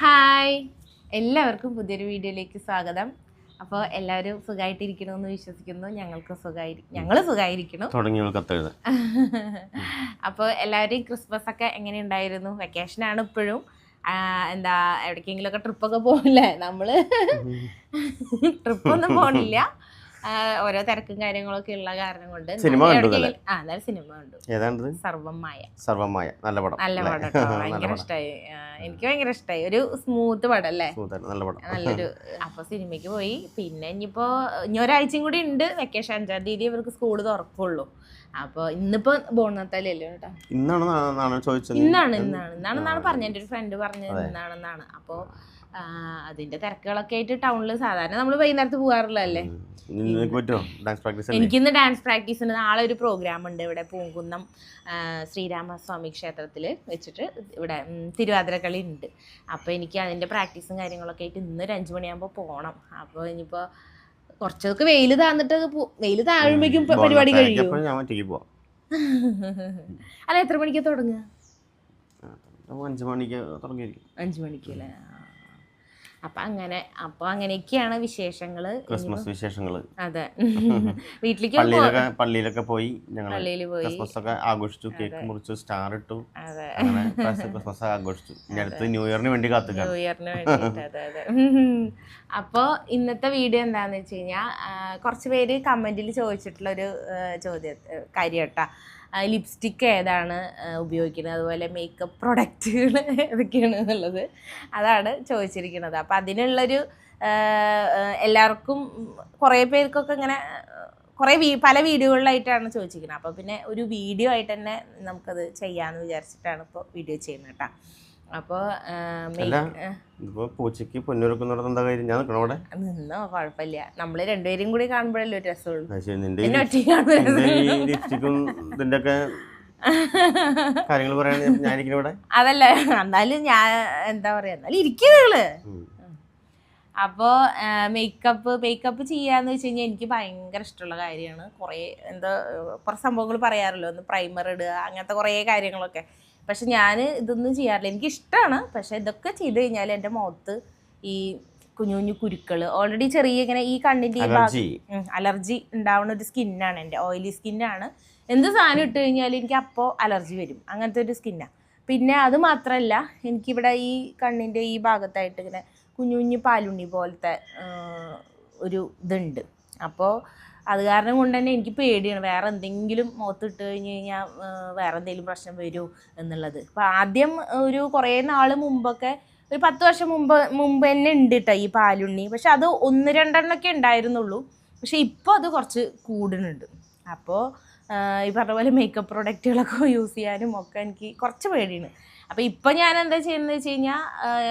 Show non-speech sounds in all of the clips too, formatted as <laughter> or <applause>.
Hi. എല്ലാവർക്കും പുതിയൊരു വീഡിയോയിലേക്ക് സ്വാഗതം. അപ്പോൾ എല്ലാവരും സുഖമായിട്ടിരിക്കണമെന്ന് വിശ്വസിക്കുന്നു. ഞങ്ങൾക്ക് സുഖമായിരിക്കും ഞങ്ങൾ സുഖമായിരിക്കണം <laughs> അപ്പോൾ എല്ലാവരും ക്രിസ്മസ് ഒക്കെ എങ്ങനെ ഉണ്ടായിരുന്നു വെക്കേഷനാണ് ഇപ്പോഴും. എന്താ എവിടേക്കെങ്കിലുമൊക്കെ ട്രിപ്പൊക്കെ പോകില്ലേ നമ്മൾ ട്രിപ്പൊന്നും <laughs> പോകണില്ല ഓരോ തിരക്കും കാര്യങ്ങളൊക്കെ ഉള്ള കാരണം കൊണ്ട് സിനിമ ആ എന്നാലും സിനിമ കണ്ടു. ഏതാണ്ടത്? സർവമായ സർവമായ നല്ല പടം. നല്ല? പടം <laughs> ഭയങ്കര ഇഷ്ടമായി എനിക്ക് ഭയങ്കര ഇഷ്ടമായി ഒരു സ്മൂത്ത് പടം അല്ലേ? നല്ല പടം. നല്ലൊരു <laughs> അപ്പൊ സിനിമയ്ക്ക് പോയി. പിന്നെ ഇനിയിപ്പോ ഇനി ഒരാഴ്ചയും കൂടി ഉണ്ട് വെക്കേഷൻ. അഞ്ചാം തീയതി ഇവർക്ക് സ്കൂൾ തുറക്കുള്ളൂ. അപ്പൊ ഇന്നിപ്പോ ബോണത്തല്ലല്ലോ കേട്ടോ ഇന്നാണ് ഇന്നാണ് ചോദിച്ചത്? ഇന്നാണ് ഇന്നാണ്. പറഞ്ഞ. എന്റെ ഒരു ഫ്രണ്ട് പറഞ്ഞത് ഇന്നാണെന്നാണ്. അപ്പോ അതിന്റെ തിരക്കുകളൊക്കെ ആയിട്ട് ടൗണിൽ സാധാരണ നമ്മൾ വൈകുന്നേരത്ത് പോകാറുള്ളതല്ലേ എനിക്കിന്ന് ഡാൻസ് പ്രാക്ടീസ് ഉണ്ട് നാളെ ഒരു പ്രോഗ്രാം ഉണ്ട് ഇവിടെ പൂങ്കുന്നം ശ്രീരാമസ്വാമി ക്ഷേത്രത്തിൽ വെച്ചിട്ട് ഇവിടെ തിരുവാതിരക്കളി ഉണ്ട്. അപ്പോൾ എനിക്ക് അതിന്റെ പ്രാക്ടീസും കാര്യങ്ങളൊക്കെ ആയിട്ട് ഇന്ന് ഒരു അഞ്ച് മണിയാകുമ്പോൾ പോകണം അപ്പോൾ ഇനിയിപ്പോൾ കുറച്ചൊക്കെ വെയിൽ താന്നിട്ട് വെയിൽ താഴുമ്പോഴേക്കും പരിപാടി കഴിയും. <laughs> അല്ല എത്ര മണിക്കാ തുടങ്ങുക? അഞ്ച് മണിക്ക് തുടങ്ങിയിരിക്കും. അഞ്ച് മണിക്ക് അല്ലേ? അപ്പം അങ്ങനെ അപ്പൊ അങ്ങനെയൊക്കെയാണ് വിശേഷങ്ങൾ ക്രിസ്മസ് വിശേഷങ്ങൾ അതെ. <laughs> വീട്ടിലേക്ക് പള്ളിയിലൊക്കെ പള്ളിയിലൊക്കെ പോയി ഞങ്ങൾ പള്ളിയിൽ പോയി. ക്രിസ്മസ് ഒക്കെ ആഘോഷിച്ചു കേക്ക് മുറിച്ചു സ്റ്റാർ ഇട്ടു. അതെ. ക്രിസ്മസ് ആഘോഷിച്ചു. ഇനി അടുത്ത് ന്യൂ ഇയറിന് വേണ്ടി കാത്തു ന്യൂ ഇയറിന് വേണ്ടി അതെ അതെ. <laughs> അപ്പോൾ ഇന്നത്തെ വീഡിയോ എന്താന്ന് വെച്ച് കഴിഞ്ഞാൽ കുറച്ച് കമന്റിൽ ചോദിച്ചിട്ടുള്ള ഒരു ചോദ്യം കാര്യം കേട്ടാ ലിപ്സ്റ്റിക്ക് ഏതാണ് ഉപയോഗിക്കുന്നത്? അതുപോലെ മേക്കപ്പ് പ്രൊഡക്റ്റുകൾ ഏതൊക്കെയാണ് എന്നുള്ളത് അതാണ് ചോദിച്ചിരിക്കുന്നത്. അപ്പം അതിനുള്ളൊരു എല്ലാവർക്കും കുറേ പേർക്കൊക്കെ ഇങ്ങനെ കുറേ വീ പല വീഡിയോകളിലായിട്ടാണ് ചോദിച്ചിരിക്കുന്നത്. അപ്പോൾ പിന്നെ ഒരു വീഡിയോ ആയിട്ട് തന്നെ നമുക്കത് ചെയ്യാമെന്ന് വിചാരിച്ചിട്ടാണ് ഇപ്പോൾ വീഡിയോ ചെയ്യുന്നത് കേട്ടോ. അപ്പോൾ ഇതിപ്പോ പൂച്ചയ്ക്ക് പൊന്നൊരുക്കുന്നിടത്ത് കാര്യം? ഞാൻ നിൽക്കണം അവിടെ? നിന്നോ? കുഴപ്പമില്ല നമ്മൾ രണ്ടുപേരും കൂടി കാണുമ്പോഴല്ലേ ഒരു രസമുള്ളൂ. കാര്യങ്ങൾ പറയാൻ ഞാനിരിക്കുന്ന ഇവിടെ? അതല്ല എന്നാലും ഞാൻ എന്താ പറയാ എന്നാലും ഇരിക്കുന്നകൾ നിങ്ങൾ. അപ്പോൾ മേക്കപ്പ് മേക്കപ്പ് ചെയ്യാന്ന് വെച്ച് കഴിഞ്ഞാൽ എനിക്ക് ഭയങ്കര ഇഷ്ടമുള്ള കാര്യമാണ്. കുറേ എന്താ കുറേ സംഭവങ്ങൾ പറയാറല്ലോ? ഒന്ന് പ്രൈമർ ഇടുക അങ്ങനത്തെ കുറേ കാര്യങ്ങളൊക്കെ. പക്ഷെ ഞാൻ ഇതൊന്നും ചെയ്യാറില്ല. എനിക്ക് ഇഷ്ടമാണ് പക്ഷെ ഇതൊക്കെ ചെയ്ത് കഴിഞ്ഞാൽ എന്റെ മുഖത്ത് ഈ കുഞ്ഞു കുഞ്ഞു കുരുക്കൾ ഓൾറെഡി ചെറിയ ഇങ്ങനെ ഈ കണ്ണിന്റെ ഭാഗം അലർജി. അലർജി ഉണ്ടാവുന്ന ഒരു സ്കിന്നാണ് എന്റെ. ഓയിലി സ്കിന്നാണ്. എന്ത് സാധനം ഇട്ട് കഴിഞ്ഞാൽ എനിക്ക് അപ്പോൾ അലർജി വരും. അങ്ങനത്തെ ഒരു സ്കിന്നാണ് പിന്നെ അത് മാത്രമല്ല എനിക്കിവിടെ ഈ കണ്ണിന്റെ ഈ ഭാഗത്തായിട്ട് ഇങ്ങനെ കുഞ്ഞു കുഞ്ഞു പാലുണ്ണി പോലത്തെ ഒരു ഇതുണ്ട്. അപ്പോൾ അത് കാരണം കൊണ്ട് തന്നെ എനിക്ക് പേടിയാണ്. വേറെ എന്തെങ്കിലും മുഖത്തിട്ട് കഴിഞ്ഞ് കഴിഞ്ഞാൽ വേറെ എന്തെങ്കിലും പ്രശ്നം വരുമോ എന്നുള്ളത്. അപ്പോൾ ആദ്യം ഒരു കുറേ നാൾ മുമ്പൊക്കെ ഒരു പത്ത് വർഷം മുമ്പ് മുമ്പ് തന്നെ ഉണ്ട് കേട്ടോ ഈ പാലുണ്ണി. പക്ഷെ അത് ഒന്ന് രണ്ടെണ്ണമൊക്കെ ഉണ്ടായിരുന്നുള്ളൂ. പക്ഷെ ഇപ്പോൾ അത് കുറച്ച് കൂടുന്നുണ്ട്. അപ്പോൾ ഈ പറഞ്ഞ പോലെ മേക്കപ്പ് പ്രൊഡക്റ്റുകളൊക്കെ യൂസ് ചെയ്യാനും ഒക്കെ എനിക്ക് കുറച്ച് പേടിയാണ്. അപ്പോൾ ഇപ്പം ഞാൻ എന്താ ചെയ്യുന്നത് വെച്ച് കഴിഞ്ഞാൽ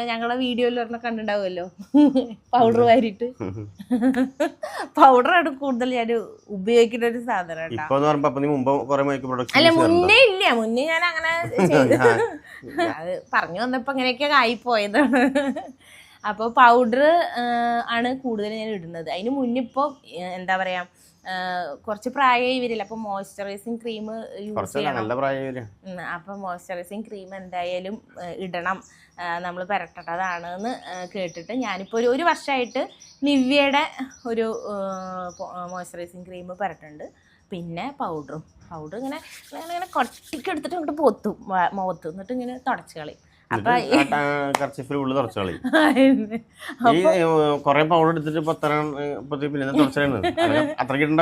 ഞങ്ങളുടെ വീഡിയോയിൽ ഒരെണ്ണം കണ്ടിട്ടുണ്ടാവുമല്ലോ പൗഡർ വാരിട്ട് പൗഡറാണ് കൂടുതൽ ഞാൻ ഉപയോഗിക്കുന്ന ഒരു സാധനം അപ്പൊ അല്ല മുന്നേ ഇല്ല. മുന്നേ ഞാൻ അങ്ങനെ ചെയ്ത്. അത് പറഞ്ഞു വന്നപ്പോൾ അങ്ങനെയൊക്കെ ആയിപ്പോയതാണ് അപ്പോൾ പൗഡർ ആണ് കൂടുതൽ ഞാൻ ഇടുന്നത്. അതിന് മുന്നിപ്പോൾ എന്താ പറയാ കുറച്ച് പ്രായമായി വരില്ല അപ്പൊ മോയ്സ്ചറൈസിങ് ക്രീം യൂസ് ചെയ്യണം. അപ്പൊ മോയ്സ്ചറൈസിങ് ക്രീം എന്തായാലും ഇടണം. നമ്മൾ പുരട്ടേണ്ടതാണ് എന്ന് കേട്ടിട്ട് ഞാനിപ്പോൾ ഒരു ഒരു വർഷമായിട്ട് നിവ്യയുടെ ഒരു മോയ്സ്ചറൈസിങ് ക്രീം പുരട്ടുണ്ട്. പിന്നെ പൗഡറും പൗഡർ ഇങ്ങനെ ഇങ്ങനെ ഇങ്ങനെ കൊട്ടിക്കെടുത്തിട്ട് അങ്ങോട്ട് പൊത്തും മുഖത്ത്. എന്നിട്ട് ഇങ്ങനെ തുടച്ച് കളയും. കർച്ചിഫിൽ ഉള്ളു തുറച്ചു കളി ഈ കൊറേ പൗഡർ എടുത്തിട്ട്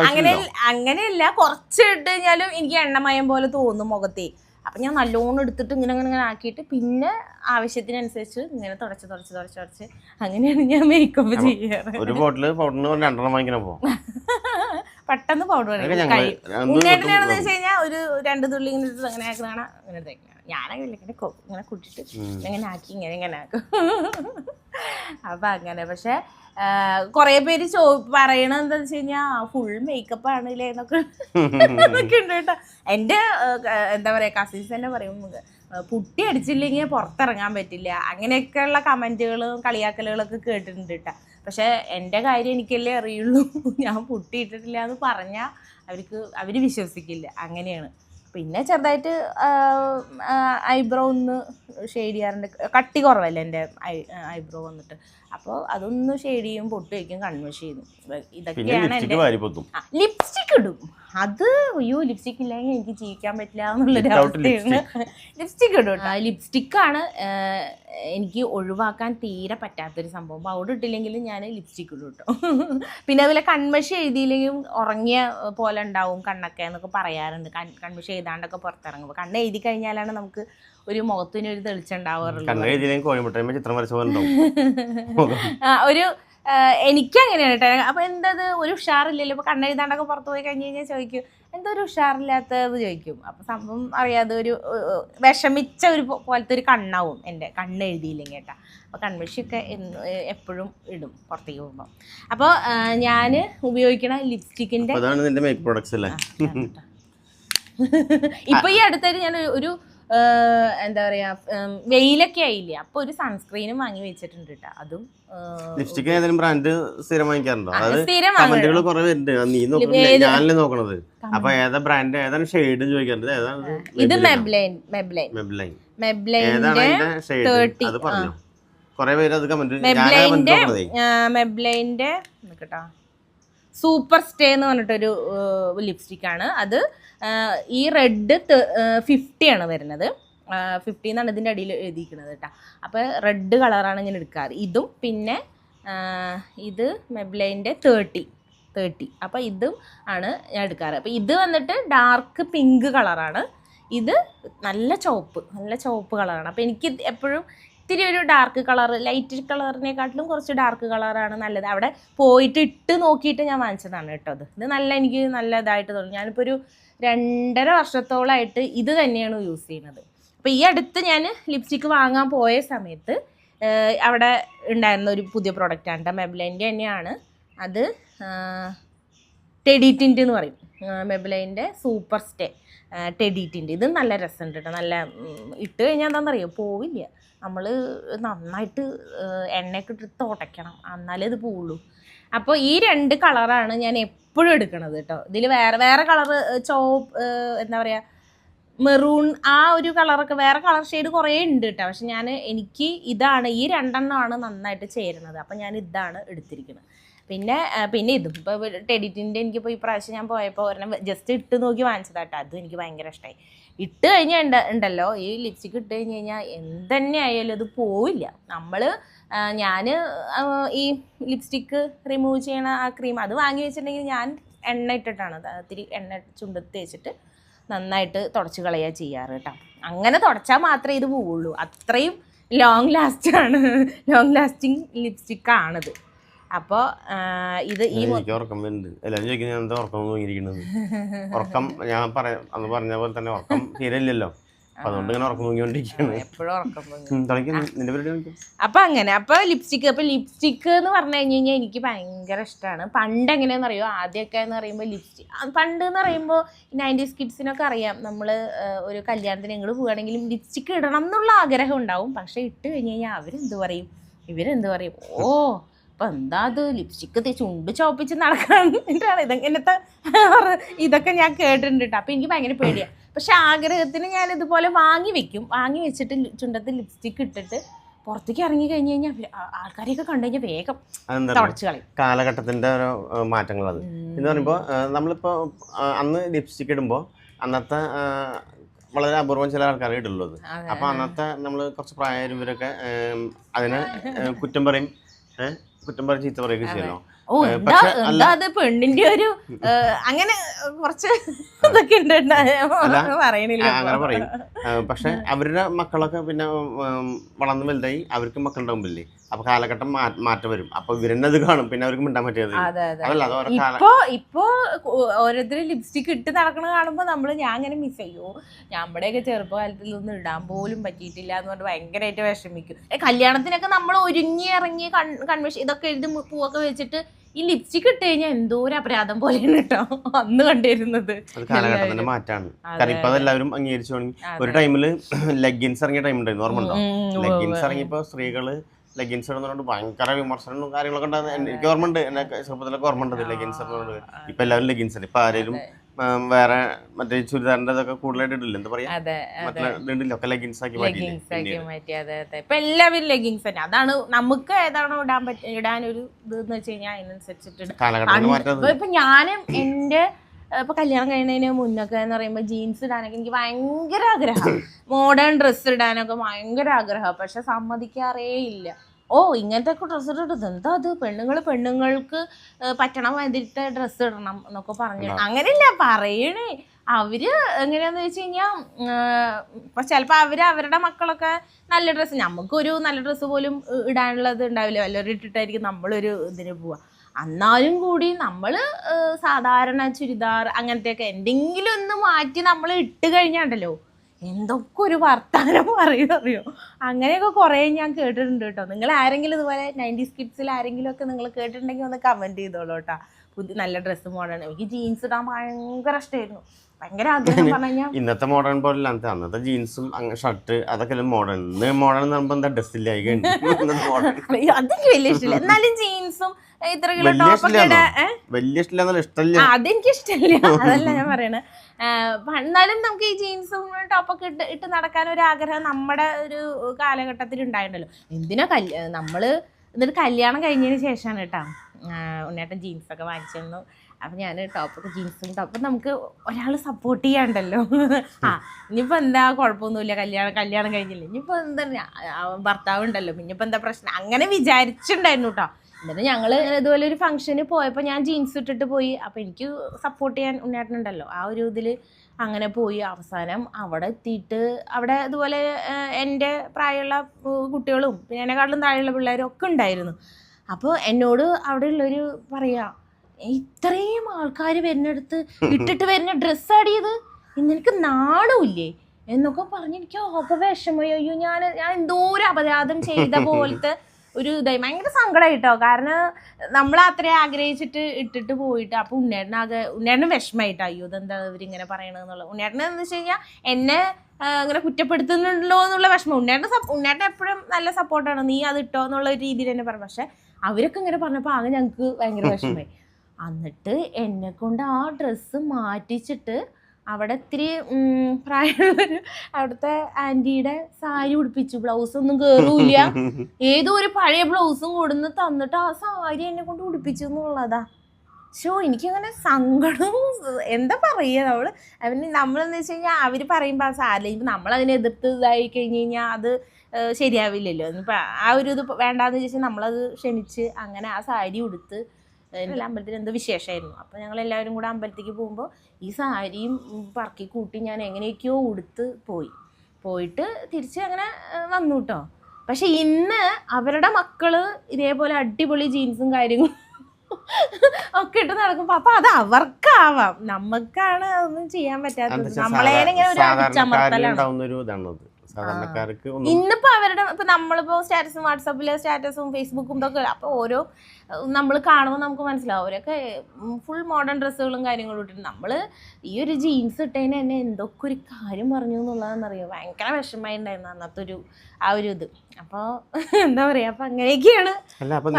അങ്ങനെ അങ്ങനെയല്ല കുറച്ച് ഇട്ട് കഴിഞ്ഞാലും എനിക്ക് എണ്ണമയം പോലെ തോന്നും മുഖത്തെ. അപ്പൊ ഞാൻ നല്ലോണം എടുത്തിട്ട് ഇങ്ങനെ അങ്ങനെ ഇങ്ങനെ ആക്കിയിട്ട് പിന്നെ ആവശ്യത്തിനനുസരിച്ച് ഇങ്ങനെ തുടച്ച് തുടച്ച് തുടച്ച് തുടച്ച് അങ്ങനെയാണ് ഞാൻ മേക്കപ്പ് ചെയ്യാറ്. ഒരു ബോട്ടിൽ പൗഡറിന് രണ്ടെണ്ണം വാങ്ങിക്കണം പോ <laughs> പെട്ടെന്ന് പൗഡർ ഉണ്ണേട്ടനാണെന്ന് വെച്ച് കഴിഞ്ഞാൽ ഒരു രണ്ട് തുള്ളി ഇങ്ങനെ അങ്ങനെ ആക്കുന്നതാണ് അങ്ങനെ തേക്കണം ഞാനങ്ങനെ ഇങ്ങനെ ഇങ്ങനെ കുട്ടിട്ട് ഇങ്ങനെ ആക്കി ഇങ്ങനെ ഇങ്ങനെ ആക്കും. അപ്പം അങ്ങനെ. പക്ഷെ കുറേ പേര് ചോ പറയണത് എന്താ വെച്ച് കഴിഞ്ഞാൽ ഫുൾ മേക്കപ്പ് ആണല്ലേ എന്നൊക്കെ എന്നൊക്കെ ഉണ്ട് കേട്ടോ. എന്റെ എന്താ പറയുക കസിൻസ് തന്നെ പറയും പുട്ടി അടിച്ചില്ലെങ്കിൽ പുറത്തിറങ്ങാൻ പറ്റില്ല. അങ്ങനെയൊക്കെയുള്ള കമന്റുകളും കളിയാക്കലുകളൊക്കെ കേട്ടിട്ടുണ്ട് കേട്ടോ. പക്ഷെ എന്റെ കാര്യം എനിക്കല്ലേ അറിയുള്ളൂ. ഞാൻ പുട്ടി ഇട്ടിട്ടില്ല എന്ന് പറഞ്ഞാൽ അവർക്ക് അവർ വിശ്വസിക്കില്ല. അങ്ങനെയാണ്. പിന്നെ ചെറുതായിട്ട് ഐബ്രോ ഒന്ന് ഷെയ്ഡ് ചെയ്യാറുണ്ട്. കട്ടി കുറവല്ലേ എന്റെ ഐ ഐബ്രോ വന്നിട്ട്. അപ്പോൾ അതൊന്ന് ഷെയ്ഡ് ചെയ്യും പൊട്ട് വയ്ക്കും കൺവെഷ് ചെയ്യുന്നു ഇതൊക്കെയാണ് എന്റെ ലിപ്സ്റ്റിക് ലിപ്സ്റ്റിക് ഇടും. അത് അയ്യോ ലിപ്സ്റ്റിക് ഇല്ലെങ്കിൽ എനിക്ക് ജീവിക്കാൻ പറ്റില്ല എന്നുള്ളൊരു അവസ്ഥയാണ് ലിപ്സ്റ്റിക് ഇടും ലിപ്സ്റ്റിക്കാണ് ലിപ്സ്റ്റിക് ആണ് എനിക്ക് ഒഴിവാക്കാൻ തീരെ പറ്റാത്തൊരു സംഭവം. പൗഡർ ഇട്ടില്ലെങ്കിലും ഞാൻ ലിപ്സ്റ്റിക് ഇടും കേട്ടോ. <laughs> പിന്നെ അതുപോലെ കൺമഷി എഴുതിയില്ലെങ്കിലും ഉറങ്ങിയ പോലെ ഉണ്ടാവും കണ്ണൊക്കെ എന്നൊക്കെ പറയാറുണ്ട്. കൺ കൺമഷി എഴുതാണ്ടൊക്കെ പുറത്തിറങ്ങുമ്പോൾ കണ്ണ് എഴുതി കഴിഞ്ഞാലാണ് നമുക്ക് ഒരു മുഖത്തിന് ഒരു തെളിച്ചുണ്ടാവാറുള്ളൂ ചിത്രം വരച്ച ആ, ഒരു എനിക്ക് എനിക്കങ്ങനെയാണ് കേട്ടോ. അപ്പൊ എന്തത്? ഒരു ഉഷാറില്ലല്ലോ. ഇപ്പൊ കണ്ണെഴുതാണ്ടൊക്കെ പുറത്തു പോയി കഴിഞ്ഞ് കഴിഞ്ഞാൽ ചോദിക്കും എന്താ ഒരു ഉഷാറില്ലാത്തത്? ചോദിക്കും. അപ്പൊ സംഭവം അറിയാതെ ഒരു വിഷമിച്ച ഒരു പോലത്തെ ഒരു കണ്ണാവും എന്റെ കണ്ണെഴുതിയില്ലെങ്കിൽ കേട്ടാ. അപ്പൊ അപ്പോൾ കൺവെഷിയൊക്കെ എപ്പോഴും ഇടും പുറത്തേക്ക് പോകുമ്പോൾ അപ്പോൾ ഞാൻ ഉപയോഗിക്കണ ലിപ്സ്റ്റിക്കിന്റെ അപ്പൊ അതാണ് നിന്റെ മേക്ക് പ്രൊഡക്ട്സ് അല്ലേ? ഇപ്പൊ ഈ അടുത്തായിട്ട് ഞാൻ ഒരു- എന്താ പറയാ വെയിലൊക്കെ ആയില്ലേ? അപ്പൊ ഒരു സൺസ്ക്രീനും വാങ്ങി വെച്ചിട്ടുണ്ട് കേട്ടോ അതും ലിപ്സ്റ്റിക് ഏതെങ്കിലും ബ്രാൻഡ് സ്ഥിരം വാങ്ങിക്കാറുണ്ടോ? കമന്റുകൾ. കുറെ വരുന്നുണ്ട്. നീ ഞാനല്ലേ നോക്കണത്? അപ്പൊ ഏതാ ബ്രാൻഡ് ഏതാണ് ഷെയ്ഡ് ചോദിക്കാറുണ്ട്. ഏതാണ് ഇത് മെബ്ലൈൻ മെബ്ലൈൻ മെബ്ലൈൻ മെബ്ലൈൻ മെബ്ലൈന്റെ 30, അത് പറഞ്ഞു. കുറെ പേര് അത് കമന്റ് മെബ്ലൈന്റെ മെബ്ലൈന്റെ കേട്ടോ സൂപ്പർ സ്റ്റേ എന്ന് പറഞ്ഞിട്ടൊരു ലിപ്സ്റ്റിക് ആണ് അത് ഈ റെഡ് ഫിഫ്റ്റി ആണ് വരുന്നത്. ഫിഫ്റ്റി എന്നാണ് ഇതിന്റെ അടിയിൽ എഴുതിയിരിക്കുന്നത് കേട്ടോ. അപ്പോൾ റെഡ് കളറാണ് ഞാൻ എടുക്കാറ്. ഇതും പിന്നെ ഇത് മെബ്ലൈന്റെ തേർട്ടി തേർട്ടി അപ്പോൾ ഇതും ആണ് ഞാൻ എടുക്കാറ്. അപ്പോൾ ഇത് വന്നിട്ട് ഡാർക്ക് പിങ്ക് കളറാണ്. ഇത് നല്ല ചുവപ്പ് നല്ല ചുവപ്പ് കളറാണ്. അപ്പോൾ എനിക്ക് എപ്പോഴും ഇത്തിരി ഒരു ഡാർക്ക് കളർ ലൈറ്റ് കളറിനെക്കാട്ടിലും കുറച്ച് ഡാർക്ക് കളറാണ് നല്ലത്. അവിടെ പോയിട്ട് ഇട്ട് നോക്കിയിട്ട് ഞാൻ വാങ്ങിച്ചതാണ് കേട്ടോ അത്. ഇത് നല്ല എനിക്ക് നല്ല ഇതായിട്ട് തോന്നി. ഞാനിപ്പോൾ ഒരു രണ്ടര വർഷത്തോളമായിട്ട് ഇത് തന്നെയാണ് യൂസ് ചെയ്യുന്നത്. അപ്പോൾ ഈ അടുത്ത് ഞാൻ ലിപ്സ്റ്റിക്ക് വാങ്ങാൻ പോയ സമയത്ത് അവിടെ ഉണ്ടായിരുന്ന ഒരു പുതിയ പ്രോഡക്റ്റാണ് കേട്ടോ. മെബ്ലൈന്റെ തന്നെയാണ്. അത് ടെഡി ടിന്റ് എന്ന് പറയും. മെബ്ലൈന്റെ സൂപ്പർ സ്റ്റേ ടെഡി ടിന്റ് ഇത് നല്ല രസമുണ്ട് കേട്ടോ. നല്ല ഇട്ട് കഴിഞ്ഞാൽ എന്താണെന്നറിയോ പോവില്ല. നമ്മൾ നന്നായിട്ട് എണ്ണയൊക്കെ ഇട്ടിട്ട് തുടയ്ക്കണം. എന്നാലേ ഇത് പോവുള്ളൂ. അപ്പോൾ ഈ രണ്ട് കളറാണ് ഞാൻ എപ്പോഴും എടുക്കണത് കേട്ടോ ഇതിൽ വേറെ വേറെ കളറ് ചോ എന്താ പറയുക മെറൂൺ ആ ഒരു കളറൊക്കെ വേറെ കളർ ഷെയ്ഡ് കുറേ ഉണ്ട് കേട്ടോ പക്ഷെ ഞാൻ എനിക്ക് ഇതാണ് ഈ രണ്ടെണ്ണമാണ് നന്നായിട്ട് ചേരുന്നത്. അപ്പം ഞാൻ ഇതാണ് എടുത്തിരിക്കുന്നത് പിന്നെ പിന്നെ ഇതും ഇപ്പോൾ ടെഡിറ്റിന്റെ എനിക്കിപ്പോൾ ഈ പ്രാവശ്യം ഞാൻ പോയപ്പോൾ ഒരെണ്ണം ജസ്റ്റ് ഇട്ട് നോക്കി വാങ്ങിച്ചതാട്ടോ അതും എനിക്ക് ഭയങ്കര ഇഷ്ടമായി ഇട്ട് കഴിഞ്ഞാൽ ഉണ്ട ഉണ്ടല്ലോ ഈ ലിപ്സ്റ്റിക്ക് ഇട്ട് കഴിഞ്ഞ് കഴിഞ്ഞാൽ എന്തെന്നെ ആയാലും അത് പോവില്ല. നമ്മൾ ഞാൻ ഈ ലിപ്സ്റ്റിക്ക് റിമൂവ് ചെയ്യണ ആ ക്രീം അത് വാങ്ങി വെച്ചിട്ടുണ്ടെങ്കിൽ ഞാൻ എണ്ണ ഇട്ടിട്ടാണ്. ഒത്തിരി എണ്ണ ചുണ്ടത്ത് തേച്ചിട്ട് നന്നായിട്ട് തുടച്ച് കളയുക ചെയ്യാറ് കേട്ടോ അങ്ങനെ തുടച്ചാൽ മാത്രമേ ഇത് പോവുള്ളൂ. അത്രയും ലോങ് ലാസ്റ്റ് ആണ്. ലോങ് ലാസ്റ്റിംഗ് ലിപ്സ്റ്റിക് ആണിത്. അപ്പോൾ ഇത് ഈ ഉറക്കം വരുന്നുണ്ട്. എല്ലാവരും ചോദിക്കുന്നത് ഞാൻ എന്താ ഉറക്കം തൂങ്ങിയിരിക്കുന്നത് ഉറക്കം ഞാൻ പറയാം അന്ന് പറഞ്ഞ പോലെ തന്നെ ഉറക്കം തീരെ ഇല്ലല്ലോ അപ്പൊ അതുകൊണ്ട് ഇങ്ങനെ ഉറക്കം തൂങ്ങിക്കൊണ്ടിരിക്കുകയാണ് എപ്പോഴും ഉറക്കം അപ്പൊ അങ്ങനെ അപ്പൊ ലിപ്സ്റ്റിക് അപ്പൊ ലിപ്സ്റ്റിക് എന്ന് പറഞ്ഞു കഴിഞ്ഞു കഴിഞ്ഞാൽ എനിക്ക് ഭയങ്കര ഇഷ്ടമാണ് പണ്ട് എങ്ങനെയാന്ന് അറിയോ? ആദ്യമൊക്കെ എന്ന് പറയുമ്പോൾ ലിപ്സ്റ്റിക് പണ്ട് എന്ന് പറയുമ്പോൾ നയന്റീസ് കിഡ്സിനൊക്കെ അറിയാം. നമ്മൾ ഒരു കല്യാണത്തിന് ഞങ്ങൾ പോവുകയാണെങ്കിലും ലിപ്സ്റ്റിക് ഇടണം എന്നുള്ള ആഗ്രഹം ഉണ്ടാവും. പക്ഷെ ഇട്ട് കഴിഞ്ഞ് കഴിഞ്ഞാൽ അവരെന്ത് പറയും? ഇവരെന്ത് പറയും? ഓ ഇപ്പൊ എന്താ അത്? ലിപ്സ്റ്റിക്ക് തേച്ച് ചുണ്ട് ചോപ്പിച്ച് നടക്കാൻ <laughs> ഇതെങ്ങനത്തെ ഇതൊക്കെ ഞാൻ കേട്ടിട്ടുണ്ട് കേട്ടോ. അപ്പൊ എനിക്ക് ഭയങ്കര പേടിയാണ് പക്ഷെ ആഗ്രഹത്തിന് ഞാൻ ഇതുപോലെ വാങ്ങി വെക്കും. വാങ്ങി വെച്ചിട്ട് ചുണ്ടത്തിൽ ചുണ്ടത്ത് ലിപ്സ്റ്റിക്ക് ഇട്ടിട്ട് പുറത്തേക്ക് ഇറങ്ങി കഴിഞ്ഞു കഴിഞ്ഞാൽ ആൾക്കാരെയൊക്കെ കണ്ടു കഴിഞ്ഞാൽ വേഗം തുടച്ച് കളയും. കാലഘട്ടത്തിന്റെ ഒരു മാറ്റങ്ങൾ അത്. എന്ന് പറയുമ്പോൾ നമ്മളിപ്പോൾ അന്ന് ലിപ്സ്റ്റിക് ഇടുമ്പോൾ അന്നത്തെ വളരെ അപൂർവം ചില ആൾക്കാരെ ഇടുള്ളൂ അത്. അപ്പൊ അന്നത്തെ നമ്മൾ കുറച്ച് പ്രായം ഇവരൊക്കെ അതിനെ കുറ്റം പറയും. കുറ്റം പറയും ചീത്ത പറയുകയൊക്കെ ചെയ്യണോ ഓ എന്താ പക്ഷെ എന്താ അത് പെണ്ണിന്റെ ഒരു അങ്ങനെ കുറച്ച് ഇതൊക്കെ ഉണ്ട് പറയണില്ല അങ്ങനെ പറയും. പക്ഷെ അവരുടെ മക്കളൊക്കെ പിന്നെ വളർന്ന് വലുതായി അവർക്ക് മക്കളുണ്ടാകുമ്പില്ലേ അപ്പൊ കാലഘട്ടം മാറ്റം വരും. അപ്പൊ ഇവരെന്നെ അത് കാണും. പിന്നെ അവർക്ക് മിണ്ടാൻ പറ്റിയത്. ഇപ്പൊ ഇപ്പൊ ഓരോരുത്തർ ലിപ്സ്റ്റിക് ഇട്ട് നടക്കണ കാണുമ്പോ നമ്മൾ ഞാൻ അങ്ങനെ മിസ് ചെയ്യോ. നമ്മുടെയൊക്കെ ചെറുപ്പകാലത്തിൽ ഒന്നും ഇടാൻ പോലും പറ്റിയിട്ടില്ല എന്ന് പറഞ്ഞിട്ട് ഭയങ്കരമായിട്ട് വിഷമിക്കും. കല്യാണത്തിനൊക്കെ നമ്മൾ ഒരുങ്ങി ഇറങ്ങി കൺവെൻഷൻ ഇതൊക്കെ എഴുതി പൂവൊക്കെ വെച്ചിട്ട് ഈ ലിപ്സ്റ്റിക് ഇട്ട് കഴിഞ്ഞാൽ എന്തോ ഒരു അപരാധം പോലെയാണ് കേട്ടോ അന്ന് കണ്ടിരുന്നത്. കാലഘട്ടത്തിന്റെ മാറ്റാണ്. കാരണം ഇപ്പൊ അതെല്ലാവരും അംഗീകരിച്ചു തുടങ്ങി. ഒരു ടൈമിൽ ലെഗിൻസ് <clears throat> ഇറങ്ങിയ ടൈം ഉണ്ടായിരുന്നു ഓർമ്മ ഉണ്ടോ? ലെഗിൻസ് ഇറങ്ങിയപ്പോ സ്ത്രീകൾ ലെഗിൻസ് ഇടുന്നതുകൊണ്ട് ഭയങ്കര വിമർശനവും കാര്യങ്ങളൊക്കെ ഉണ്ടായിരുന്നു. എനിക്ക് ഓർമ്മ ഉണ്ട് എന്നെ ചെറുപ്പത്തിലൊക്കെ ഓർമ്മ ഉണ്ട് ലെഗിൻസ് ഇപ്പൊ എല്ലാവരും ലെഗിൻസ് ഇപ്പൊ ആരെയും വേറെ മറ്റേ ചുരിദാറിന്റെ ഇതൊക്കെ കൂടുതലായിട്ട് ഇടില്ല? എന്താ പറയാ? ലെഗിൻസ് ആക്കി മാറ്റി അതെ അതെ. ഇപ്പൊ എല്ലാവരും ലെഗിങ്സ് തന്നെ. അതാണ് നമുക്ക് ഏതാണോ ഇടാൻ പറ്റ ഇടാൻ ഒരു ഇത് എന്ന് വെച്ച് കഴിഞ്ഞാൽ അതിനനുസരിച്ചിട്ട് ഇപ്പൊ ഇപ്പൊ ഞാനും എന്റെ ഇപ്പൊ കല്യാണം കഴിയുന്നതിന് മുന്നൊക്കെ എന്ന് പറയുമ്പോൾ ജീൻസ് ഇടാനൊക്കെ എനിക്ക് ഭയങ്കര ആഗ്രഹം മോഡേൺ ഡ്രസ്സ് ഇടാനൊക്കെ ഭയങ്കര ആഗ്രഹം പക്ഷെ സമ്മതിക്കാറേ ഇല്ല. ഓ ഇങ്ങനത്തെ ഒക്കെ ഡ്രസ്സ് ഇടരുത്. എന്താ അത്? പെണ്ണുങ്ങൾ പെണ്ണുങ്ങൾക്ക് പറ്റണം വേണ്ടിയിട്ട് ഡ്രസ്സ് ഇടണം എന്നൊക്കെ പറഞ്ഞു. അങ്ങനെയല്ല പറയണേ. അവർ എങ്ങനെയാന്ന് വെച്ച് കഴിഞ്ഞാൽ ഇപ്പൊ ചിലപ്പോ അവർ അവരുടെ മക്കളൊക്കെ നല്ല ഡ്രസ്സ് നമുക്കൊരു നല്ല ഡ്രസ്സ് പോലും ഇടാനുള്ളത് ഉണ്ടാവില്ല. വല്ലവരും ഇട്ടിട്ടായിരിക്കും നമ്മളൊരു ഇതിന് പോവുക എന്നാലും കൂടി നമ്മൾ സാധാരണ ചുരിദാർ അങ്ങനത്തെയൊക്കെ എന്തെങ്കിലും ഒന്ന് മാറ്റി നമ്മൾ ഇട്ട് കഴിഞ്ഞാണ്ടല്ലോ. എന്തൊക്കെ ഒരു വർത്താനം പറയും അറിയോ അങ്ങനെയൊക്കെ കുറേ ഞാൻ കേട്ടിട്ടുണ്ട് കേട്ടോ. നിങ്ങൾ ആരെങ്കിലും ഇതുപോലെ നയന്റി സ്കിറ്റ്സിൽ ആരെങ്കിലും ഒക്കെ നിങ്ങൾ കേട്ടിട്ടുണ്ടെങ്കിൽ ഒന്ന് കമന്റ് ചെയ്തോളൂ കേട്ടോ. പുതിയ നല്ല ഡ്രസ്സ് മോഡേൺ എനിക്ക് ജീൻസ് ഇടാൻ ഭയങ്കര ഇഷ്ടമായിരുന്നു ഭയങ്കര ആഗ്രഹം ഇന്നത്തെ മോഡേൺ പോലെ അന്നത്തെ അന്നത്തെ ജീൻസും ഷർട്ട് അതൊക്കെ മോഡേൺ ഇന്ന് മോഡേൺ എന്ന് പറയുമ്പോൾ എന്താ അയ്യോ, അതെനിക്ക് വലിയ ഇഷ്ടമില്ല. എന്നാലും ജീൻസും ഇത്ര കിലോ വലിയ ടോപ്പൊക്കെ ഇഷ്ടമില്ലാന്നോ? വലിയ ഇഷ്ടമില്ല. ഇഷ്ടമില്ല അതെനിക്ക് ഇഷ്ടമില്ല. അതല്ല ഞാൻ പറയണത് ആ, എന്നാലും നമുക്ക് ഈ ജീൻസും ടോപ്പൊക്കെ ഇട്ട് ഇട്ട് നടക്കാൻ ഒരു ആഗ്രഹം നമ്മുടെ ഒരു കാലഘട്ടത്തിൽ ഉണ്ടായിട്ടുണ്ടല്ലോ എന്തിനാ കൽ നമ്മൾ എന്നിട്ട് കല്യാണം കഴിഞ്ഞതിന് ശേഷമാണ് കേട്ടോ ഉണ്ണേട്ടൻ ജീൻസൊക്കെ വാങ്ങിച്ചു അപ്പം ഞാൻ ടോപ്പൊക്കെ ജീൻസും ടോപ്പ് നമുക്ക് ഒരാൾ സപ്പോർട്ട് ചെയ്യാണ്ടല്ലോ. ആ ഇനിയിപ്പോൾ എന്താ കുഴപ്പമൊന്നുമില്ല. കല്യാണം കല്യാണം കഴിഞ്ഞില്ലേ. ഇനിയിപ്പോൾ എന്താ ഭർത്താവ് ഉണ്ടല്ലോ. ഇനിയിപ്പോൾ എന്താ പ്രശ്നം? അങ്ങനെ വിചാരിച്ചിട്ടുണ്ടായിരുന്നു കേട്ടോ എന്നിട്ട് ഞങ്ങൾ ഇതുപോലെ ഒരു ഫംഗ്ഷന് പോയപ്പോൾ ഞാൻ ജീൻസ് ഇട്ടിട്ട് പോയി. അപ്പോൾ എനിക്ക് സപ്പോർട്ട് ചെയ്യാൻ ഉണ്ടായിട്ടുണ്ടല്ലോ ആ ഒരു ഇതിൽ അങ്ങനെ പോയി. അവസാനം അവിടെ എത്തിയിട്ട് അവിടെ ഇതുപോലെ എന്റെ പ്രായമുള്ള കുട്ടികളും പിന്നെ എന്നെക്കാട്ടിലും താഴെയുള്ള പിള്ളേരും ഒക്കെ ഉണ്ടായിരുന്നു. അപ്പോൾ എന്നോട് അവിടെയുള്ളൊരു പറയാ ഇത്രയും ആൾക്കാർ വരുന്നിടത്ത് ഇട്ടിട്ട് വരുന്ന ഡ്രസ്സ് അടിയത് നിനക്ക് നാണമില്ലേ? എന്നൊക്കെ പറഞ്ഞ് എനിക്ക് ഓക്കെ അയ്യോ ഞാൻ ഞാൻ എന്തോ ഒരു അപരാധം ചെയ്ത പോലത്തെ ഒരു ഇതായി. ഭയങ്കര സങ്കടമായിട്ടോ കാരണം നമ്മൾ അത്രയും ആഗ്രഹിച്ചിട്ട് ഇട്ടിട്ട് പോയിട്ട് അപ്പോൾ ഉണ്ണേട്ടനാകെ ഉണ്ണേട്ടന് വിഷമമായിട്ടോ? അയ്യോ ഇതെന്താ ഇവരിങ്ങനെ പറയണതെന്നുള്ളത് ഉണ്ണേട്ടനെ എന്ന് വെച്ച് കഴിഞ്ഞാൽ എന്നെ അങ്ങനെ കുറ്റപ്പെടുത്തുന്നുണ്ടല്ലോ എന്നുള്ള വിഷമം. ഉണ്ണേട്ടൻ ഉണ്ണേട്ടൻ എപ്പോഴും നല്ല സപ്പോർട്ടാണ് നീ അത് ഇട്ടോ എന്നുള്ള ഒരു രീതിയിൽ തന്നെ പറഞ്ഞു പക്ഷെ അവരൊക്കെ ഇങ്ങനെ പറഞ്ഞപ്പോൾ ആകെ ഞങ്ങൾക്ക് ഭയങ്കര വിഷമമായി. എന്നിട്ട് എന്നെ കൊണ്ട് ആ ഡ്രസ്സ് മാറ്റിച്ചിട്ട് അവിടെ ഇത്തിരി പ്രായമുള്ള പ്രായമുള്ളൊരു അവിടുത്തെ ആന്റിയുടെ സാരി ഉടുപ്പിച്ചു. ബ്ലൗസ് ഒന്നും കയറൂല <laughs> ഏതോ ഒരു പഴയ ബ്ലൗസും കൊടുന്ന് തന്നിട്ട് ആ സാരി എന്നെ കൊണ്ട് ഉടുപ്പിച്ചു എന്നുള്ളതാ ഷോ എനിക്കങ്ങനെ സങ്കടവും എന്താ പറയുക നമ്മൾ അവന് നമ്മളെന്ന് വെച്ച് കഴിഞ്ഞാൽ അവർ പറയുമ്പോൾ ആ സാരി ഇപ്പം നമ്മളതിനെ എതിർത്ത് ഇതായി കഴിഞ്ഞ് കഴിഞ്ഞാൽ അത് ശരിയാവില്ലല്ലോ. ഇനിയിപ്പോൾ ആ ഒരു ഇത് വേണ്ടാന്ന് ചോദിച്ചാൽ നമ്മളത് ക്ഷമിച്ച് അങ്ങനെ ആ സാരി ഉടുത്ത് എല്ലാ അമ്പലത്തിൽ എന്തോ വിശേഷമായിരുന്നു? അപ്പോൾ ഞങ്ങൾ എല്ലാവരും കൂടെ അമ്പലത്തേക്ക് പോകുമ്പോൾ ഈ സാരിയും പറക്കി കൂട്ടി ഞാൻ എങ്ങനെയൊക്കെയോ ഉടുത്ത് പോയി. പോയിട്ട് തിരിച്ച് അങ്ങനെ വന്നു കേട്ടോ പക്ഷെ ഇന്ന് അവരുടെ മക്കൾ ഇതേപോലെ അടിപൊളി ജീൻസും കാര്യങ്ങളും <laughs> ഒക്കെ ഇട്ട് നടക്കും. അപ്പൊ അത് അവർക്കാവാം. നമുക്കാണ് അതൊന്നും ചെയ്യാൻ പറ്റാത്തത്. നമ്മളേനെ ഇങ്ങനെ ഒരു അടിച്ചമർത്തലാണ് സാധാരണക്കാർക്ക് ഇന്നിപ്പോ അവരുടെ ഇപ്പൊ നമ്മളിപ്പോ സ്റ്റാറ്റസും വാട്സാപ്പിലെ സ്റ്റാറ്റസും ഫേസ്ബുക്കും ഇതൊക്കെ അപ്പൊ ഓരോ നമ്മൾ കാണുമ്പോൾ നമുക്ക് മനസ്സിലാവും. അവരൊക്കെ ഫുൾ മോഡേൺ ഡ്രസ്സുകളും കാര്യങ്ങളും ഇട്ടിട്ട് നമ്മൾ ഈ ഒരു ജീൻസ് ഇട്ടതിന് തന്നെ എന്തൊക്കെ ഒരു കാര്യം പറഞ്ഞു എന്നുള്ളതെന്നറിയോ ഭയങ്കര വിഷമമായി ഉണ്ടായിരുന്നു അന്നത്തെ ഒരു ആ ഒരു ഇത്. അപ്പോൾ എന്താ പറയാ അപ്പൊ അങ്ങനെയൊക്കെയാണ്. അപ്പൊ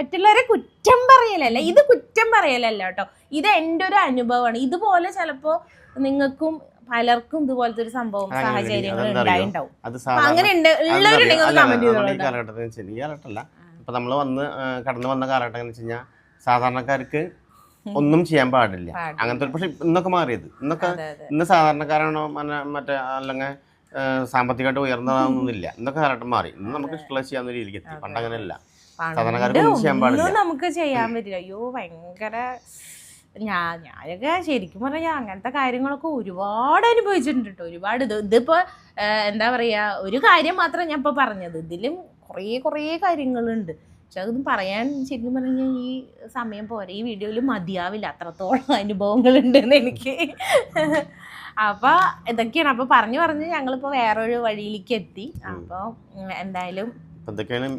മറ്റുള്ളവരെ കുറ്റം പറയലല്ല ഇത് കുറ്റം പറയലല്ല കേട്ടോ. ഇത് എന്റെ ഒരു അനുഭവമാണ്. ഇതുപോലെ ചിലപ്പോ നിങ്ങൾക്കും പലർക്കും ഇതുപോലത്തെ ഒരു സംഭവം സാഹചര്യങ്ങൾ ഉണ്ടായിട്ടുണ്ടാവും. ഉണ്ടായിണ്ടാവും അപ്പൊ അങ്ങനെ കാലഘട്ടത്തിൽ ഈ കാലഘട്ടമല്ല. ഇപ്പൊ നമ്മൾ വന്ന് കടന്നു വന്ന കാലഘട്ടം എന്ന് വെച്ച് കഴിഞ്ഞാൽ സാധാരണക്കാർക്ക് ഒന്നും ചെയ്യാൻ പാടില്ല. അങ്ങനത്തെ ഒരു പക്ഷെ ഇന്നൊക്കെ മാറിയത്. ഇന്നൊക്കെ ഇന്ന് സാധാരണക്കാരാണോ മറ്റേ അല്ലെങ്കിൽ സാമ്പത്തികമായിട്ട് ഉയർന്നതാണെന്നൊന്നുമില്ല ഇന്നൊക്കെ കാലഘട്ടം മാറി. ഇന്ന് നമുക്ക് ഇഷ്ടമുള്ള ചെയ്യാവുന്ന രീതിക്ക് എത്തി. പണ്ട് അങ്ങനെയല്ല സാധാരണക്കാർക്ക് ഒന്നും ചെയ്യാൻ പാടില്ല. നമുക്ക് ചെയ്യാൻ പറ്റില്ല. അയ്യോ ഭയങ്കര ഞാൻ ഞാനൊക്കെ ശരിക്കും പറഞ്ഞാൽ അങ്ങനത്തെ കാര്യങ്ങളൊക്കെ ഒരുപാട് അനുഭവിച്ചിട്ടുണ്ട് കേട്ടോ ഒരുപാട് ഇത് ഇതിപ്പോ എന്താ പറയാ ഒരു കാര്യം മാത്രം ഞാൻ ഇപ്പൊ പറഞ്ഞത്. ഇതിലും കുറേ കുറേ കാര്യങ്ങളുണ്ട്. പക്ഷെ അതൊന്നും പറയാൻ ശരിക്കും പറഞ്ഞാൽ ഈ സമയം പോരെ. ഈ വീഡിയോയിൽ മതിയാവില്ല. അത്രത്തോളം അനുഭവങ്ങളുണ്ടെന്ന് എനിക്ക്. അപ്പൊ ഇതൊക്കെയാണ്. അപ്പൊ പറഞ്ഞു പറഞ്ഞ് ഞങ്ങളിപ്പോ വേറൊരു വഴിയിലേക്ക് എത്തി. അപ്പൊ എന്തായാലും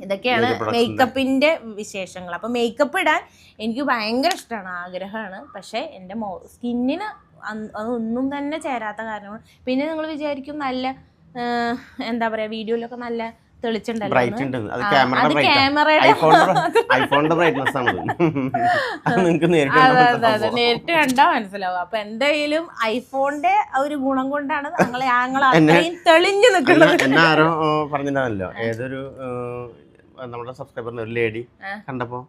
ഇതൊക്കെയാണ് മേക്കപ്പിന്റെ വിശേഷങ്ങൾ. അപ്പൊ മേക്കപ്പ് ഇടാൻ എനിക്ക് ഭയങ്കര ഇഷ്ടമാണ് ആഗ്രഹമാണ്. പക്ഷെ എന്റെ മോ സ്കിന്നിന് അതൊന്നും തന്നെ ചേരാത്ത കാരണമാണ്. പിന്നെ നിങ്ങൾ വിചാരിക്കും നല്ല എന്താ പറയുക വീഡിയോയിലൊക്കെ നല്ല അത് ഐഫോണിന്റെ ബ്രൈറ്റ്നസ് <laughs> ആണ് നിങ്ങൾക്ക് നേരിട്ട് കണ്ടാ മനസ്സിലാവും. അപ്പൊ എന്തായാലും ഐഫോണിന്റെ ഒരു ഗുണം കൊണ്ടാണ് ഞങ്ങളെ ഞങ്ങൾ തെളിഞ്ഞു നിൽക്കുന്നത്. എന്നെ ആരോ ഏതൊരു നമ്മുടെ സബ്സ്ക്രൈബറിന് ഒരു ലേഡി. കണ്ടപ്പോ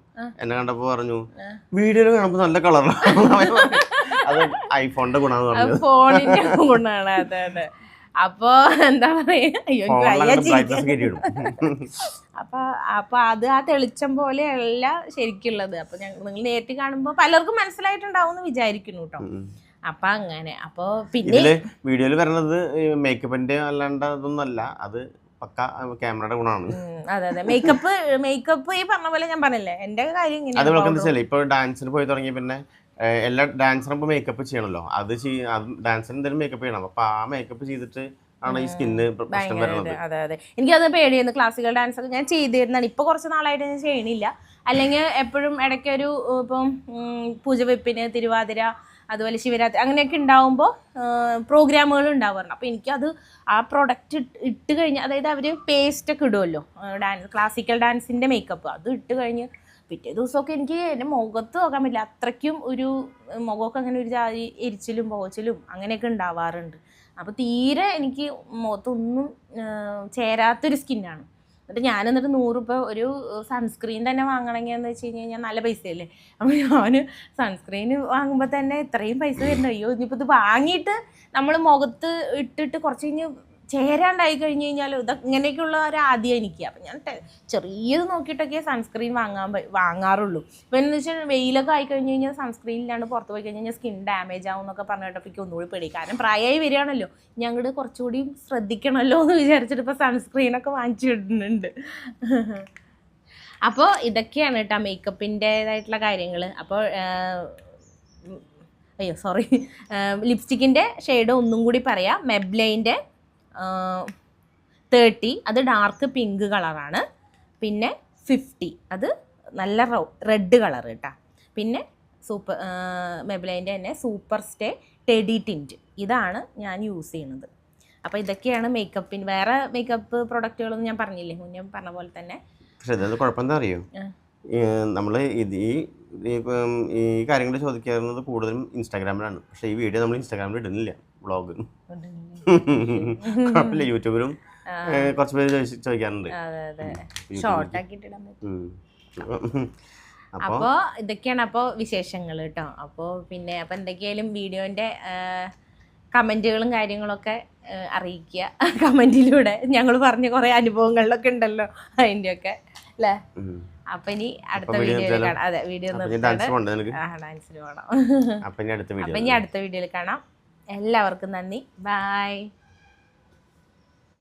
എന്നെ കണ്ടപ്പോ പറഞ്ഞു വീഡിയോ വീഡിയോയിൽ കാണുമ്പോ നല്ല കളറാണ് <laughs> അത് ഐഫോണിന്റെ ഗുണമെന്ന് പറഞ്ഞു. ഫോണിന്റെ ഗുണമാണ് അതെ അതെ. അപ്പൊ എന്താ പറയാ? അയ്യോ അപ്പൊ അപ്പൊ അത് ആ തെളിച്ചം പോലെയല്ല ശരിക്കുള്ളത്. അപ്പൊ ഞങ്ങൾ നിങ്ങൾ നേരിട്ട് കാണുമ്പോ പലർക്കും മനസ്സിലായിട്ടുണ്ടാവും എന്ന് വിചാരിക്കുന്നു കേട്ടോ അപ്പൊ അങ്ങനെ. അപ്പൊ പിന്നെ വീഡിയോയിൽ വരുന്നത് മേക്കപ്പിന്റെ അല്ലാണ്ട് അതൊന്നല്ല അത് പക്ക ക്യാമറയുടെ ഗുണമാണ്. അതെ അതെ. മേക്കപ്പ് മേക്കപ്പ് ഈ പറഞ്ഞ പോലെ ഞാൻ പറഞ്ഞില്ലേ? എന്റെ കാര്യം ഇങ്ങനെ ഇപ്പൊ ഡാൻസിന് പോയി തുടങ്ങി പിന്നെ എല്ലാ ഡാൻസറും ഇപ്പൊ മേക്കപ്പ് ചെയ്യണല്ലോ. അത് ചെയ്- ഡാൻസർ എന്തെങ്കിലും മേക്കപ്പ് ചെയ്യണം. അപ്പൊ ആ മേക്കപ്പ് ചെയ്തിട്ട് ആണ് ഈ സ്കിന്ന് പ്രശ്നം വരുന്നത് അതെ അതെ. എനിക്കത് പേടിയായിരുന്നു. ക്ലാസിക്കൽ ഡാൻസ് ഒക്കെ ഞാൻ ചെയ്തിരുന്നാണ് ഇപ്പൊ കുറച്ച് നാളായിട്ട് ഞാൻ ചെയ്യണില്ല. അല്ലെങ്കിൽ എപ്പോഴും ഇടയ്ക്ക് ഒരു ഇപ്പം പൂജ പൂജവെപ്പിന് തിരുവാതിര അതുപോലെ ശിവരാത്രി അങ്ങനെയൊക്കെ ഉണ്ടാവുമ്പോൾ പ്രോഗ്രാമുകൾ ഉണ്ടാവാറുണ്ട്. അപ്പോൾ എനിക്കത് ആ പ്രൊഡക്റ്റ് ഇട്ട് കഴിഞ്ഞ് അതായത് അവർ പേസ്റ്റ് ഒക്കെ ഇടുമല്ലോ ഡാൻസ് ക്ലാസിക്കൽ ഡാൻസിന്റെ മേക്കപ്പ് അത് ഇട്ട് കഴിഞ്ഞ് പിറ്റേ ദിവസമൊക്കെ എനിക്ക് എന്റെ മുഖത്ത് നോക്കാൻ പറ്റില്ല. അത്രയ്ക്കും ഒരു മുഖമൊക്കെ അങ്ങനെ ഒരു ജാതി എരിച്ചിലും പോച്ചിലും അങ്ങനെയൊക്കെ ഉണ്ടാവാറുണ്ട്. അപ്പോൾ തീരെ എനിക്ക് മുഖത്തൊന്നും ചേരാത്തൊരു സ്കിന്നാണ് എന്നിട്ട് ഞാൻ എന്നിട്ട് നൂറ് രൂപ ഒരു സൺസ്ക്രീൻ തന്നെ വാങ്ങണമെങ്കിൽ എന്ന് വെച്ച് കഴിഞ്ഞ് കഴിഞ്ഞാൽ നല്ല പൈസയല്ലേ? അപ്പോൾ ഞാൻ സൺസ്ക്രീൻ വാങ്ങുമ്പോൾ തന്നെ ഇത്രയും പൈസ വരുന്നുണ്ട്. അയ്യോ ഇനിയിപ്പോൾ ഇത് വാങ്ങിയിട്ട് നമ്മൾ മുഖത്ത് ഇട്ടിട്ട് കുറച്ച് കഴിഞ്ഞ് ചേരാണ്ടായി കഴിഞ്ഞ് കഴിഞ്ഞാൽ ഇത് ഇങ്ങനെയൊക്കെയുള്ള ഒരു ആദ്യം എനിക്ക്. അപ്പം ഞാൻ ചെറിയത് നോക്കിയിട്ടൊക്കെ സൺസ്ക്രീൻ വാങ്ങാൻ വാങ്ങാറുള്ളൂ. ഇപ്പം എന്ന് വെച്ചാൽ വെയിലൊക്കെ ആയി കഴിഞ്ഞ് കഴിഞ്ഞാൽ സൺസ്ക്രീൻ ഇല്ലാണ്ട് പുറത്ത് പോയി കഴിഞ്ഞാൽ സ്കിൻ ഡാമേജ് ആവും എന്നൊക്കെ പറഞ്ഞിട്ടപ്പോൾ എനിക്ക് ഒന്നുകൂടി പേടി. കാരണം പ്രായമായി വരികയാണല്ലോ. ഞങ്ങളുടെ കുറച്ചുകൂടി ശ്രദ്ധിക്കണമല്ലോ എന്ന് വിചാരിച്ചിട്ട് ഇപ്പോൾ സൺസ്ക്രീനൊക്കെ വാങ്ങിച്ചിടുന്നുണ്ട് അപ്പോൾ ഇതൊക്കെയാണ് കേട്ടോ മേക്കപ്പിന്റേതായിട്ടുള്ള കാര്യങ്ങൾ അപ്പോൾ അയ്യോ സോറി ലിപ്സ്റ്റിക്കിന്റെ ഷെയ്ഡ് ഒന്നും കൂടി പറയാം. മെബ്ലൈന്റെ തേർട്ടി അത് ഡാർക്ക് പിങ്ക് കളറാണ് പിന്നെ ഫിഫ്റ്റി അത് നല്ല റെഡ് കളർ കേട്ടോ പിന്നെ സൂപ്പർ മെബ്ലൈന്റെ തന്നെ സൂപ്പർ സ്റ്റേ ടെഡി ടിന്റ് ഇതാണ് ഞാൻ യൂസ് ചെയ്യുന്നത് അപ്പോൾ ഇതൊക്കെയാണ് മേക്കപ്പിന് വേറെ മേക്കപ്പ് പ്രൊഡക്റ്റുകളൊന്നും ഞാൻ പറഞ്ഞില്ലേ? മുന്നേ പറഞ്ഞ പോലെ തന്നെ. പക്ഷേ ഇതിനകത്ത് കുഴപ്പം എന്താ അറിയോ നമ്മൾ ഇത് ഈ ഈ ഇപ്പം ഈ കാര്യങ്ങൾ ചോദിക്കാറുള്ളത് കൂടുതലും ഇൻസ്റ്റാഗ്രാമിലാണ് പക്ഷേ ഈ വീഡിയോ നമ്മൾ ഇൻസ്റ്റാഗ്രാമിൽ ഇടുന്നില്ല. വ്ളോഗ് <laughs> കുഴപ്പമില്ല യൂട്യൂബിലും കുറച്ച് പേര് ചോദിക്കാറുണ്ട്. <laughs> അപ്പോ? ഇതൊക്കെയാണ് അപ്പോ വിശേഷങ്ങൾ കേട്ടോ അപ്പോ പിന്നെ അപ്പൊ എന്തൊക്കെയായാലും വീഡിയോന്റെ കമന്റുകളും കാര്യങ്ങളൊക്കെ അറിയിക്കുക. <laughs> കമന്റിലൂടെ ഞങ്ങൾ പറഞ്ഞ കുറെ അനുഭവങ്ങളിലൊക്കെ ഉണ്ടല്ലോ അതിന്റെയൊക്കെ അല്ലേ അപ്പൊ ഇനി അടുത്ത വീഡിയോയിൽ കാണാം. അതെ ഡാൻസിന് പോകണം വീഡിയോ അപ്പം ഇനി അടുത്ത വീഡിയോയിൽ കാണാം. എല്ലാവർക്കും നന്ദി. ബൈ.